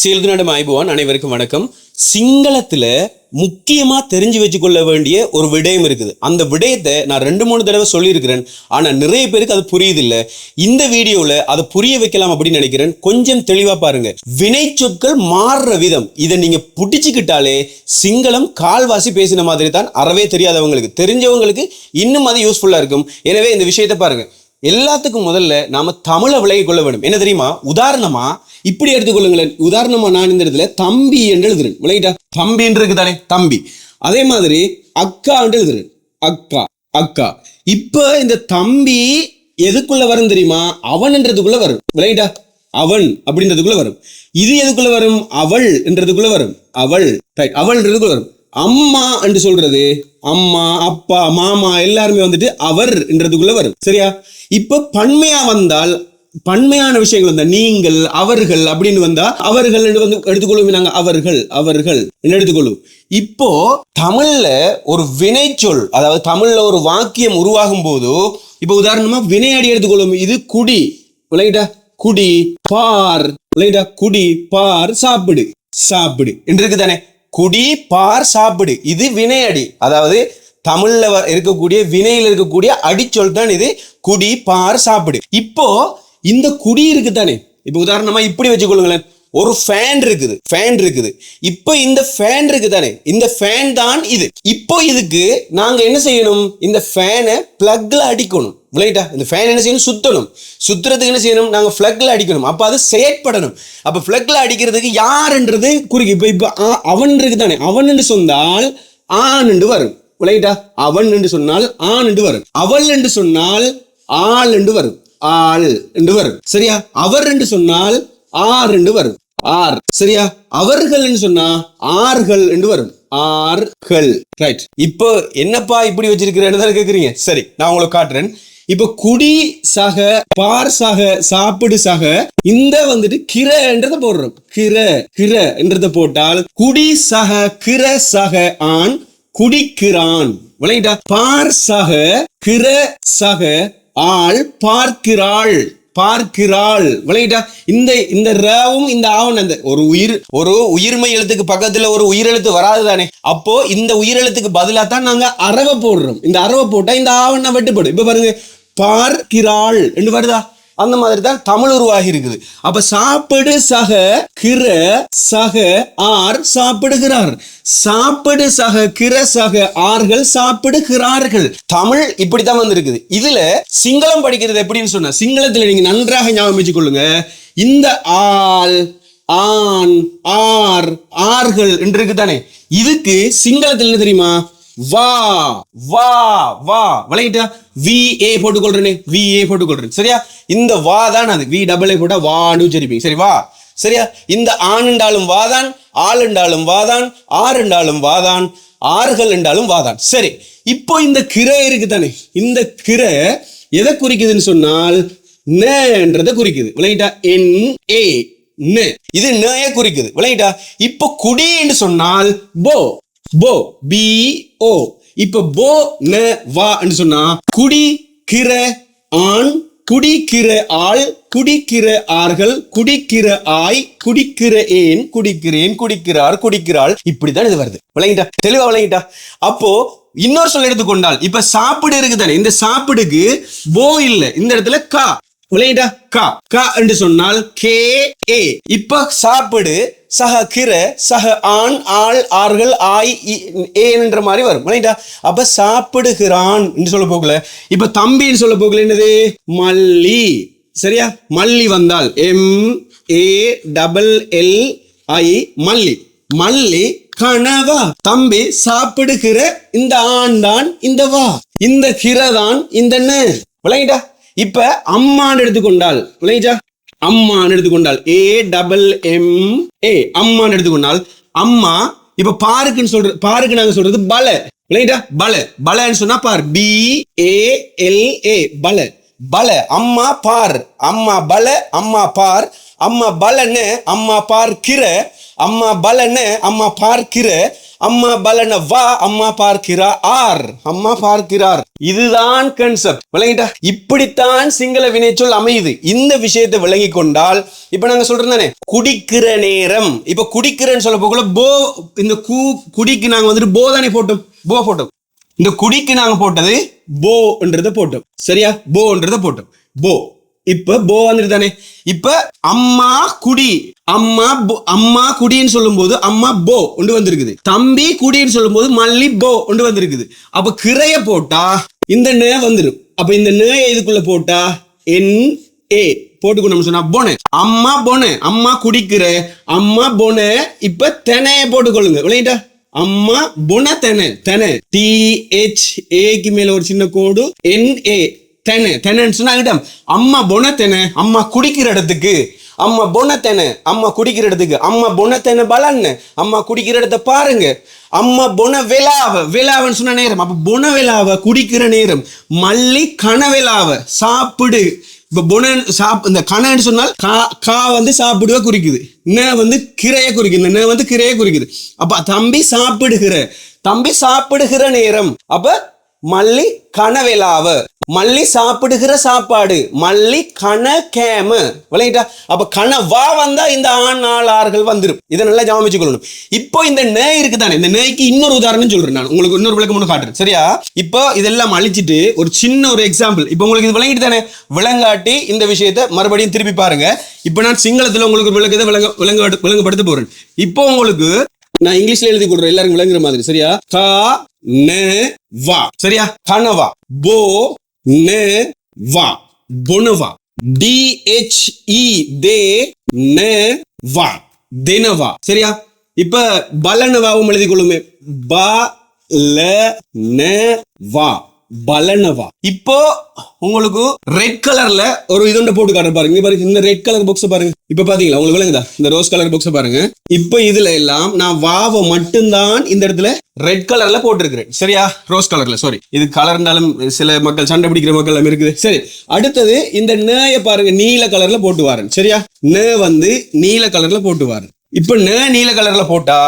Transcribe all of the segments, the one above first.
சீல்துநாடு மாய்புவான் அனைவருக்கும் வணக்கம். சிங்களத்தில் முக்கியமாக தெரிஞ்சு வச்சுக்கொள்ள வேண்டிய ஒரு விடயம் இருக்குது. அந்த விடயத்தை நான் ரெண்டு மூணு தடவை சொல்லியிருக்கிறேன். ஆனால் நிறைய பேருக்கு அது புரியுதில்லை. இந்த வீடியோவில் அதை புரிய வைக்கலாம் அப்படின்னு நினைக்கிறேன். கொஞ்சம் தெளிவாக பாருங்க. வினை சொற்கள் மாறுற விதம். இதை நீங்கள் பிடிச்சிக்கிட்டாலே சிங்களம் கால்வாசி பேசின மாதிரி தான் அறவே தெரியாதவங்களுக்கு தெரிஞ்சவங்களுக்கு இன்னும் அது யூஸ்ஃபுல்லாக இருக்கும். எனவே இந்த விஷயத்தை பாருங்கள் எல்லாத்துக்கும் முதல்ல நாம் தமிழை விலகி கொள்ள வேண்டும். என்ன தெரியுமா? உதாரணமாக இப்படி எடுத்துக்கொள்ளுங்களேன். உதாரணமா நான் இந்த இடத்துல தம்பி என்று எழுதுறேன். விளையிட்டா தம்பின்னு இருக்கு தானே தம்பி. அதே மாதிரி அக்கா என்று எழுதுறேன். அக்கா அக்கா. இப்ப இந்த தம்பி எதுக்குள்ள வரும் தெரியுமா? அவன்ன்றதுக்குள்ள வரும். விளையிட்டா அவன் அப்படின்றதுக்குள்ள வரும். இது எதுக்குள்ள வரும்? அவள் என்றதுக்குள்ள வரும். அவள். அவள்ன்றதுக்குள்ள வரும். அம்மா என்று சொல்றது அம்மா அப்பா மாமா எல்லாருமே வந்துட்டு அவர் என்றதுக்குள்ள வரும். சரியா? இப்ப பன்மையா வந்தால் பன்மையான விஷயங்கள் வந்தா நீங்கள் அவர்கள் அப்படின்னு வந்தா அவர்கள் வந்து எடுத்துக்கொள்ளும் நாங்க அவர்கள் அவர்கள் என்று எடுத்துக்கொள்ளும் இப்போ தமிழ்ல ஒரு வினைச்சொல் அதாவது தமிழ்ல ஒரு வாக்கியம் உருவாகும் போது இப்போ உதாரணமா வினையாடி எடுத்துக்கொள்ளும் இது குடி விளையிட்டா குடி பார் விளையிட்டா குடி பார் சாப்பிடு சாப்பிடு என்று இருக்குதானே குடி பார் சாப்பிடு இது வினையடி. அதாவது தமிழ்ல இருக்கக்கூடிய வினையில் இருக்கக்கூடிய அடிச்சொல் தான் இது. குடி பார் சாப்பிடு. இப்போ இந்த குடி இருக்கு தானே இப்போ உதாரணமா இப்படி வச்சுக்கொள்ளுங்களேன். ஒரு ஃபேன் இருக்குது ஃபேன் இருக்குது. இப்போ இந்த ஃபேன் இருக்கு தானே இந்த ஃபேன் தான் இது. இப்போ இதுக்கு நாங்க என்ன செய்யணும்? இந்த ஃபேனை பிளக்ல அடிக்கணும். விளையாட்டா இந்த ஃபேன் என்ன செய்யணும்? சுத்தணும். சுத்துறதுக்கு என்ன செய்யணும்? நாங்க பிளக்ல அடிக்கணும். அப்ப அது செயற்படணும். அப்ப பிளக்ல அடிக்கிறதுக்கு யாருன்றது குறிக்கு. இப்ப இப்ப ஆ- அவன் இருக்கு தானே அவன் என்று சொன்னால் ஆண் என்று வரும். விளையாட்டா அவன் என்று சொன்னால் ஆண் என்று வரும். அவள் என்று சொன்னால் ஆள் என்று வரும். ஆள் என்று வரும். சரியா? அவர் என்று சொன்னால் ஆர் என்று வரும். ஆர் சரியா? அவர்கள் என்று சொன்னா ஆர்கள் என்று வரும். ஆர்கள் ரைட் இப்போ என்னப்பா இப்படி வச்சிருக்கிறேன்னு தான் கேக்குறீங்க? சரி நான் உங்களுக்கு காட்டுறேன். இப்போ குடி சக பார் சக சாப்பிடு சக இந்த வந்துட்டு கிரன்றத போடுறோம். கிர கிர என்றத போட்டால் குடி சக கிர சக ஆண் குடிக்கிறான். விளங்கிட்டா? பார் சக கிர சக ஆள் பார்க்கிறாள் பார்க்கிறாள். விளையிட்டா இந்த இந்த ரவும் இந்த ஆவன் அந்த ஒரு உயிர் ஒரு உயிர்மை எழுத்துக்கு பக்கத்துல ஒரு உயிரெழுத்து வராது தானே? அப்போ இந்த உயிரெழுத்துக்கு பதிலாக தான் நாங்க அரவை போடுறோம். இந்த அரவை போட்டா இந்த ஆவண வெட்டுப்படும். இப்ப பாருங்க பார்க்கிறாள் என்று வருதா? அந்த மாதிரி தான் தமிழ் உருவாகி இருக்குது. அப்ப சாப்பிடு சக கிர சக ஆர் சாப்பிடுகிறார். சாப்பிடு சக கிர சக ஆர்கள் சாப்பிடுகிறார்கள். தமிழ் இப்படித்தான் வந்திருக்குது. இதுல சிங்களம் படிக்கிறது எப்படின்னு சொன்னா சிங்களத்துல நீங்க நன்றாக ஞாபகம் வச்சுக்கொள்ளுங்க. இந்த ஆள் ஆண் ஆர் ஆர்கள் என்று இருக்கு தானே இதுக்கு சிங்களத்துல என்ன தெரியுமா? வா வா வா. விளையிட்டா வி ஏ போட்டுக்கொள்றேனே. வி ஏ போட்டுக்கொள்றேன். சரியா? இந்த வா தான் அது. வி டபுள் ஏ போட்டா வான்னு உச்சரிப்பீங்க. சரி வா. சரியா? இந்த ஆண் என்றாலும் வாதான் ஆள் என்றாலும் வாதான் ஆறுண்டாலும் என்றாலும் வாதான் ஆறுகள் என்றாலும் வாதான் சரி. இப்போ இந்த கிரை இருக்கு தானே இந்த கிரை எதை குறிக்குதுன்னு சொன்னால் நன்றதை குறிக்குது. விளையிட்டா என் ஏ ந. இது நே குறிக்குது. விளையிட்டா இப்போ குடின்னு சொன்னால் போ. போ பி ஓ. இப்ப போ ந வா என்று சொன்னா குடி கிர ஆண் குடிக்கிற ஆள் குடிக்கிற ஆர்கள் குடிக்கிற ஆய் குடிக்கிற ஏன் குடிக்கிறேன் குடிக்கிறார் குடிக்கிறாள் இப்படிதான் இது வருது. விளங்கிட்டா? தெளிவா விளங்கிட்டா? அப்போ இன்னொரு சொல் எடுத்துக்கொண்டால் இப்ப சாப்பிடு இருக்குதானே இந்த சாப்பிடுக்கு போ இல்ல. இந்த இடத்துல கா. விளையிட்டா கா. கா என்று சொன்னால் கே ஏ. இப்ப சாப்பிடு சக கிர சக ஆண் ஆள் ஆர்கள் ஆய் இ- மாதிரி வரும். விளையிட்டா அப்ப சாப்பிடுகிறான் என்று சொல்ல போகல. இப்ப தம்பின்னு சொல்ல போகல என்னது? மல்லி. சரியா? மல்லி வந்தால். M A double L I மல்லி. மல்லி கனவா? தம்பி சாப்பிடுகிற இந்த ஆண் தான் இந்த வா. இந்த கிரதான் இந்த விளங்கிட்டா இப்ப அம்மான்னு எடுத்துக்கொண்டால். விளங்கிட்டா அம்மான்னு எடுத்துக்கொண்டால் ஏ டபுள் எம் ஏ அம்மான்னு எடுத்துக்கொண்டால் அம்மா இப்ப பாருக்குன்னு சொல்ற பாருக்கு நாங்க சொல்றது பல. இல்லைங்களா பல. பலன்னு சொன்னா பார். பி ஏ எல் ஏ பல. பல. அம்மா பார். அம்மா பல. அம்மா பார். அம்மா பலன்னு அம்மா பார்க்கிற அம்மா பலன அம்மா பார்க்கிற அம்மா பலன வா அம்மா பார்க்கிறா ஆர் அம்மா பார்க்கிறார். இதுதான் கன்செப்ட் விளங்கிட்டா? இப்படித்தான் சிங்கள வினைச்சொல் அமையுது. இந்த விஷயத்தை விளங்கி கொண்டால் இப்ப நாங்க சொல்றோம் தானே? குடிக்கிற நேரம். இப்ப குடிக்கிறேன்னு சொல்ல போகல போ இந்த கூ குடிக்கு நாங்க வந்துட்டு போ தானே போட்டோம். போ போட்டோம். இந்த குடிக்கு நாங்க போட்டது போன்றத போட்டோம். சரியா? போன்றத போட்டோம். போ. இப்ப போ வந்துட்டு தானே இப்ப அம்மா குடி. அம்மா போ- அம்மா குடின்னு சொல்லும் போது அம்மா போ ஒன்று வந்திருக்குது. தம்பி குடின்னு சொல்லும்போது மல்லி போ ஒன்று வந்திருக்குது. அப்ப கிரைய போட்டா இந்த நே வந்துடும் அப்ப இந்த நேய இதுக்குள்ள போட்டா? என் ஏ. போட்டுக்கணும் சொன்னா போனே. அம்மா போனே. அம்மா குடிக்கிற. அம்மா போனே. இப்ப தெனைய போட்டுக்கொள்ளுங்க. விளையாட்டா அம்மா பொன தென. தென. டி ஹெச் ஏக்கு மேல ஒரு சின்ன கோடு. என் ஏ தென தெனன்னு சொன்னா இடம் அம்மா பொன தென அம்மா குடிக்கிற இடத்துக்கு அம்மா பொன தென அம்மா குடிக்கிற இடத்துக்கு அம்மா பொன தென பலன்னு அம்மா குடிக்கிற இடத்த பாருங்க அம்மா பொன விழாவ விழாவன்னு சொன்ன நேரம் அப்ப பொன விழாவ குடிக்கிற நேரம் மல்லி கனவிழாவ சாப்பிடு இப்ப புனன் சாப் இந்த கணன்னு சொன்னால் கா கா வந்து சாப்பிடுவ குறிக்குது ந வந்து கிரைய குறிக்குது இந்த ந வந்து கிரைய குறிக்குது அப்ப தம்பி சாப்பிடுகிற தம்பி சாப்பிடுகிற நேரம் அப்ப மல்லி கனவிழாவ மல்லி சாப்பிடுகிற சாப்பாடு. மல்லி கன கேம. விளங்கிட்டா? அப்ப கன வா வந்தா இந்த ஆண் ஆளார்கள் ஆறுகள் இதை நல்லா ஜாமிச்சு கொள்ளணும். இப்போ இந்த நே இருக்குதானே? இந்த நேய்க்கு இன்னொரு உதாரணம் சொல்றேன் நான். உங்களுக்கு இன்னொரு விளக்கம் ஒன்று காட்டுறேன். சரியா? இப்போ இதெல்லாம் அழிச்சிட்டு ஒரு சின்ன ஒரு எக்ஸாம்பிள் இப்போ உங்களுக்கு இது விளங்கிட்டு தானே? விளங்காட்டி இந்த விஷயத்தை மறுபடியும் திருப்பி பாருங்க. இப்போ நான் சிங்களத்துல உங்களுக்கு விளக்கத்தை விளங்க விளங்க விளங்கப்படுத்த போறேன். இப்போ உங்களுக்கு நான் இங்கிலீஷ்ல எழுதி கொடுறேன். எல்லாரும் விளங்குற மாதிரி. சரியா? கா ந வா. சரியா? கனவா. போ ந வா பொனவா டி ஹெச் இ தே ந வா. தினவா சரியா? இப்ப பலனவாவும் எழுதி கொள்ளுமே. ப ல ந வா. பலனவா? இப்போ உங்களுக்கு ரெட் கலர்ல ஒரு இது போட்டு காட்டுற பாருங்க. பாருங்க இந்த ரெட் கலர் பாக்ஸ் பாருங்க. இப்ப பாத்தீங்களா? உங்களுக்கு விளங்குதா? இந்த ரோஸ் கலர் பாக்ஸ் பாருங்க. இப்போ இதுல எல்லாம் நான் வாவை மட்டும்தான் இந்த இடத்துல ரெட் கலர்ல போட்டிருக்கிறேன். சரியா? ரோஸ் கலர்ல சாரி இது கலர்னாலும் சில மக்கள் சண்டை பிடிக்கிற மக்கள் எல்லாம் இருக்குது. சரி அடுத்தது இந்த நேய பாருங்க நீல கலர்ல போட்டு வாரன். சரியா? நே வந்து நீல கலர்ல போட்டு வாரன். இப்ப நே நீல கலர்ல போட்டா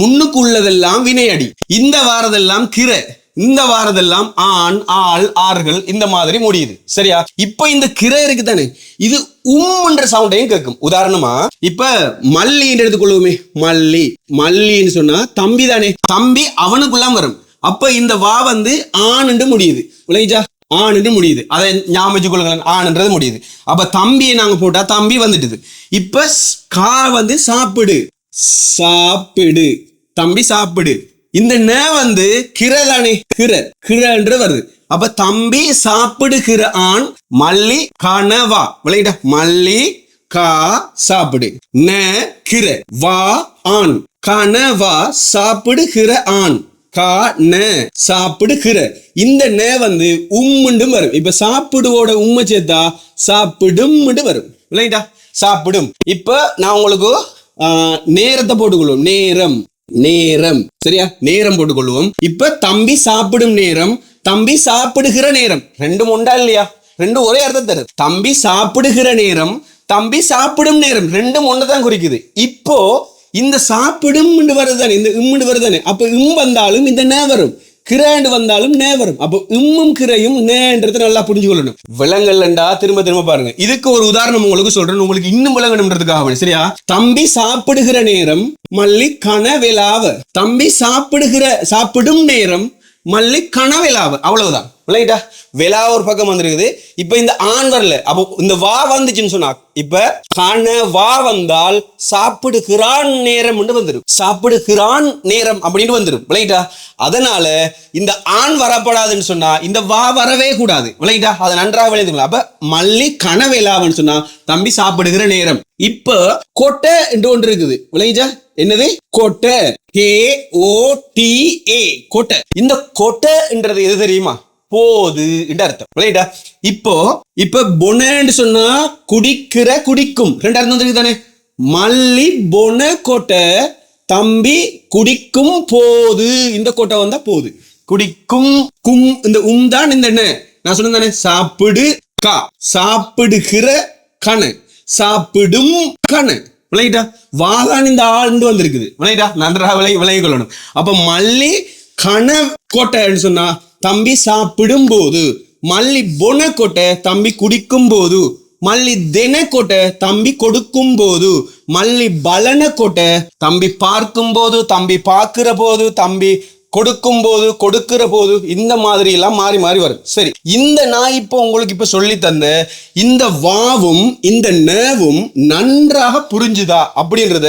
முன்னுக்கு உள்ளதெல்லாம் வினையடி இந்த வாரதெல்லாம் கிரை. இந்த வாரதெல்லாம் ஆண் ஆள் ஆறுகள் இந்த மாதிரி முடியுது. சரியா? இப்ப இந்த கிரை இருக்கு தானே இது உம்ன்ற சவுண்டையும் கேட்கும் உதாரணமா இப்ப மல்லின்னு எடுத்துக்கொள்ளுவோமே மல்லி. மல்லின்னு சொன்னா தம்பி தானே. தம்பி அவனுக்குள்ளாம் வரும். அப்ப இந்த வா வந்து ஆணுண்டு முடியுது. உலகிஜா ஆணுன்னு முடியுது. அதை ஞாபகம் கொள்ளுங்களேன் ஆணுன்றது முடியுது. அப்ப தம்பியை நாங்க போட்டா தம்பி வந்துட்டுது. இப்ப கா வந்து சாப்பிடு. சாப்பிடு. தம்பி சாப்பிடு. இந்த ந வந்து கிரதானே கிர கிரை கிரன்ற வருது. அப்ப தம்பி சாப்பிடுகிற ஆண் மல்லி கனவா. விளையிட மல்லி கா சாப்பிடு. ந கிர வா ஆண். கனவா சாப்பிடுகிற ஆண். கா ந சாப்பிடுகிற. இந்த ந வந்து உம்முண்டும் வரும். இப்ப சாப்பிடுவோட உம்மை சேர்த்தா சாப்பிடும் வரும். இல்லைட்டா சாப்பிடும். இப்ப நான் உங்களுக்கு ஆஹ், நேரத்தை போட்டுக்கொள்வோம். நேரம். நேரம். சரியா? நேரம் போட்டுக்கொள்வோம். இப்ப தம்பி சாப்பிடும் நேரம் தம்பி சாப்பிடுகிற நேரம். ரெண்டும் உண்டா இல்லையா? ரெண்டும் ஒரே அர்த்தம் தருது தம்பி சாப்பிடுகிற நேரம் தம்பி சாப்பிடும் நேரம் ரெண்டும் ஒண்ணுதான் குறிக்குது. இப்போ இந்த சாப்பிடும் வருதானே இந்த இம்முண்டு வருதானே அப்ப இம் வந்தாலும் இந்த நே வரும். கிராண்டு வந்தாலும் நே வரும். அப்போ இம்மும் கிரையும் நேன்றதை நல்லா புரிஞ்சு கொள்ளணும். விலங்கல்லண்டா திரும்ப திரும்ப பாருங்க. இதுக்கு ஒரு உதாரணம் உங்களுக்கு சொல்றேன். உங்களுக்கு இன்னும் விளங்கணுன்றதுக்காக சரியா? தம்பி சாப்பிடுகிற நேரம் மல்லி கனவிலாவ. தம்பி சாப்பிடுகிற சாப்பிடும் நேரம் மல்லி கனவிலாவ. அவ்வளவுதான். ரைட்டா வெலா ஒரு பக்கம் வந்திருக்குது. இப்ப இந்த ஆண் வரல. அப்போ இந்த வா வந்துச்சுன்னு சொன்னா இப்ப காண வா வந்தால் சாப்பிடுகிறான் நேரம் வந்துடும் சாப்பிடுகிறான் நேரம் அப்படின்னு வந்துடும் ரைட்டா அதனால இந்த ஆண் வரப்படாதுன்னு சொன்னா இந்த வா வரவே கூடாது. ரைட்டா அதை நன்றாக விளையாதுங்களா அப்ப மல்லி கனவெலாவன்னு சொன்னா தம்பி சாப்பிடுகிற நேரம். இப்ப கொட்டை என்று ஒன்று இருக்குது. விளைஞ்சா என்னது? கொட்டை. கே ஓ டி ஏ கொட்டை. இந்த கொட்டைன்றது எது தெரியுமா? போது அர்த்தம். விளையாட்டா இப்போ இப்ப பொனன்னு சொன்னா குடிக்கிற குடிக்கும். ரெண்டு அர்த்தம் தெரியுது தானே? மல்லி பொன கோட்டை தம்பி குடிக்கும் போது இந்த கோட்டை வந்தா போது குடிக்கும் கும் இந்த உம் தான் இந்த என்ன? நான் சொன்னேன் தானே? சாப்பிடு கா. சாப்பிடுகிற கணு. சாப்பிடும் கணு. விளையிட்டா வாதான் இந்த ஆண்டு வந்திருக்குது. விளையிட்டா நன்றாக விளை விளங்கி கொள்ளணும். அப்ப மல்லி கண கோட்டைன்னு சொன்னா தம்பி சாப்பிடும் போது மல்லி பொன கொட்டை தம்பி குடிக்கும் போது மல்லி தின கொட்டை தம்பி கொடுக்கும் போது மல்லி பலன கொட்டை தம்பி பார்க்கும் போது தம்பி பார்க்கிற போது தம்பி கொடுக்கும் போது கொடுக்கிற போது இந்த மாதிரி எல்லாம் மாறி மாறி வரும். சரி இந்த நான் இப்போ உங்களுக்கு இப்போ சொல்லி தந்த இந்த வாவும் இந்த நேவும் நன்றாக புரிஞ்சுதா அப்படின்றத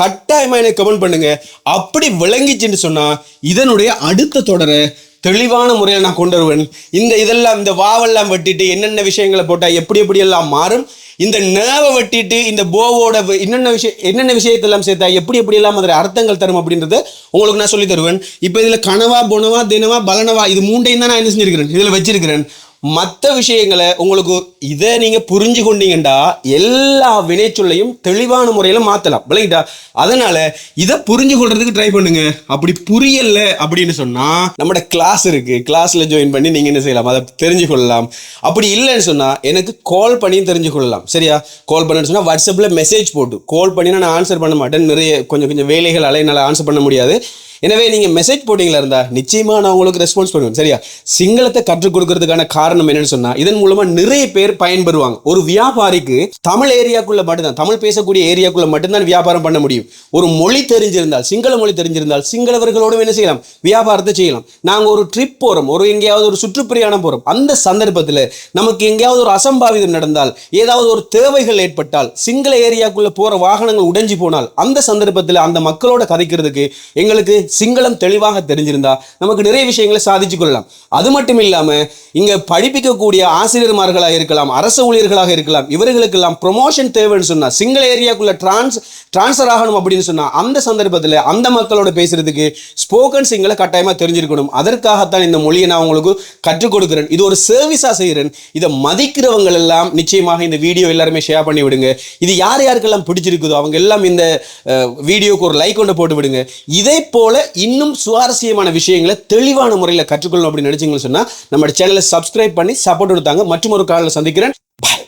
கட்டாயமா எனக்கு கமெண்ட் பண்ணுங்க. அப்படி விளங்கிச்சுன்னு சொன்னா இதனுடைய அடுத்த தொடரை தெளிவான முறையில் நான் கொண்டு வருவேன். இந்த இதெல்லாம் இந்த வாவெல்லாம் வெட்டிட்டு என்னென்ன விஷயங்களை போட்டால் எப்படி எப்படியெல்லாம் மாறும்? இந்த நேவை வெட்டிட்டு இந்த போவோட என்னென்ன விஷயம் என்னென்ன விஷயத்தெல்லாம் சேர்த்தா எப்படி எப்படியெல்லாம் அதில் அர்த்தங்கள் தரும் அப்படின்றத உங்களுக்கு நான் சொல்லி தருவேன். இப்போ இதில் கனவா பொனவா தினவா பலனவா இது மூண்டையும் தான் நான் என்ன செஞ்சிருக்கிறேன்? இதில் வச்சிருக்கிறேன். மற்ற விஷயங்களை உங்களுக்கு இதை நீங்கள் புரிஞ்சு கொண்டீங்கண்டா எல்லா வினைச்சொல்லையும் தெளிவான முறையில் மாற்றலாம் விளங்கிட்டா? அதனால் இதை புரிஞ்சு கொள்றதுக்கு ட்ரை பண்ணுங்க. அப்படி புரியல அப்படின்னு சொன்னால் நம்மட கிளாஸ் இருக்குது கிளாஸில் ஜாயின் பண்ணி நீங்கள் என்ன செய்யலாம்? அதை தெரிஞ்சு கொள்ளலாம் அப்படி இல்லைன்னு சொன்னால் எனக்கு கால் பண்ணி தெரிஞ்சு கொள்ளலாம் சரியா கால் பண்ணு சொன்னால் வாட்ஸ்அப்பில் மெசேஜ் போட்டு கால் பண்ணினா நான் ஆன்சர் பண்ண மாட்டேன். நிறைய கொஞ்சம் கொஞ்சம் வேலைகள் என்னால் ஆன்சர் பண்ண முடியாது. எனவே நீங்கள் மெசேஜ் போட்டிங்களா இருந்தால் நிச்சயமாக நான் உங்களுக்கு ரெஸ்பான்ஸ் பண்ணுவேன். சரியா? சிங்களத்தை கற்றுக் கொடுக்கறதுக்கான காரணம் என்னன்னு சொன்னால் இதன் மூலமாக நிறைய பேர் பயன்பெறுவாங்க. ஒரு வியாபாரிக்கு தமிழ் ஏரியாக்குள்ளே மட்டும்தான் தமிழ் பேசக்கூடிய ஏரியாக்குள்ளே மட்டும்தான் வியாபாரம் பண்ண முடியும். ஒரு மொழி தெரிஞ்சிருந்தால் சிங்கள மொழி தெரிஞ்சிருந்தால் சிங்களவர்களோடு என்ன செய்யலாம்? வியாபாரத்தை செய்யலாம். நாங்கள் ஒரு ட்ரிப் போகிறோம் ஒரு எங்கேயாவது ஒரு சுற்றுப்பிரயாணம் போகிறோம் அந்த சந்தர்ப்பத்தில் நமக்கு எங்கேயாவது ஒரு அசம்பாவிதம் நடந்தால் ஏதாவது ஒரு தேவைகள் ஏற்பட்டால் சிங்கள ஏரியாக்குள்ளே போகிற வாகனங்கள் உடைஞ்சு போனால் அந்த சந்தர்ப்பத்தில் அந்த மக்களோட கதைக்கிறதுக்கு எங்களுக்கு சிங்களம் தெளிவாக தெரிஞ்சிருந்தா நமக்கு நிறைய விஷயங்களை சாதிச்சு கொள்ளலாம். அது மட்டும் இல்லாமல் இங்கே படிப்பிக்கக்கூடிய ஆசிரியர்மார்களாக இருக்கலாம் அரசு ஊழியர்களாக இருக்கலாம் இவர்களுக்கெல்லாம் ப்ரொமோஷன் தேவைன்னு சொன்னா சிங்கள ஏரியாக்குள்ள டிரான்ஸ் டிரான்ஸ்ஃபர் ஆகணும் அப்படின்னு சொன்னா அந்த சந்தர்ப்பத்தில் அந்த மக்களோட பேசுறதுக்கு ஸ்போக்கன் சிங்கள கட்டாயமாக தெரிஞ்சிருக்கணும். அதற்காகத்தான் இந்த மொழியை நான் உங்களுக்கு கற்றுக் கொடுக்கிறேன். இது ஒரு சர்வீஸா செய்கிறேன் இதை மதிக்கிறவங்க எல்லாம் நிச்சயமாக இந்த வீடியோ எல்லாருமே ஷேர் பண்ணி விடுங்க. இது யார் யாருக்கெல்லாம் பிடிச்சிருக்குதோ அவங்க எல்லாம் இந்த வீடியோக்கு ஒரு லைக் கொண்டு போட்டு விடுங்க. இதே போல இன்னும் சுவாரஸ்யமான விஷயங்களை தெளிவான முறையில் கற்றுக்கொள்ளணும் அப்படின்னு நினைச்சீங்கன்னு சொன்னா நம்ம சேனலை சப்ஸ்கிரைப் பண்ணி சப்போர்ட் கொடுத்தாங்க. மற்றும் ஒரு காலில் சந்திக்கிறேன்.